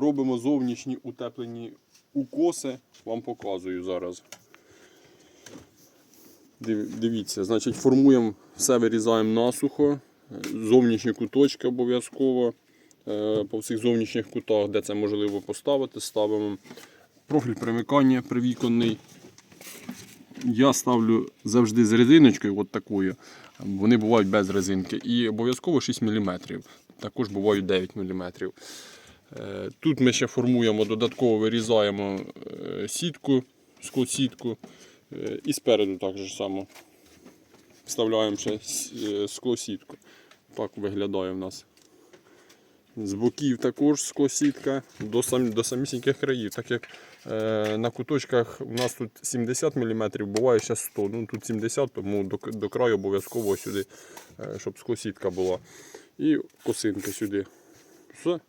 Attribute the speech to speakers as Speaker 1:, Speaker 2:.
Speaker 1: робимо зовнішні утеплені укоси. Вам показую зараз. Дивіться, значить, формуємо все, вирізаємо насухо, зовнішні куточки обов'язково. е, По всіх зовнішніх кутах, де це можливо поставити, ставимо профіль примикання привіконний. Я ставлю завжди з резиночкою, от такою. Вони бувають без резинки. І обов'язково 6 мм. Також бувають 9 мм. Тут ми ще формуємо, додатково вирізаємо е, сітку, склосітку. Е, І спереду так само вставляємо ще е, склосітку. Так виглядає в нас. З боків також склосітка до, сам, до самісіньких країв. Так як е, на куточках у нас тут 70 мм, буває ще 100 Ну тут 70 тому до, до краю обов'язково сюди, е, щоб склосітка була. І косинки сюди. Все.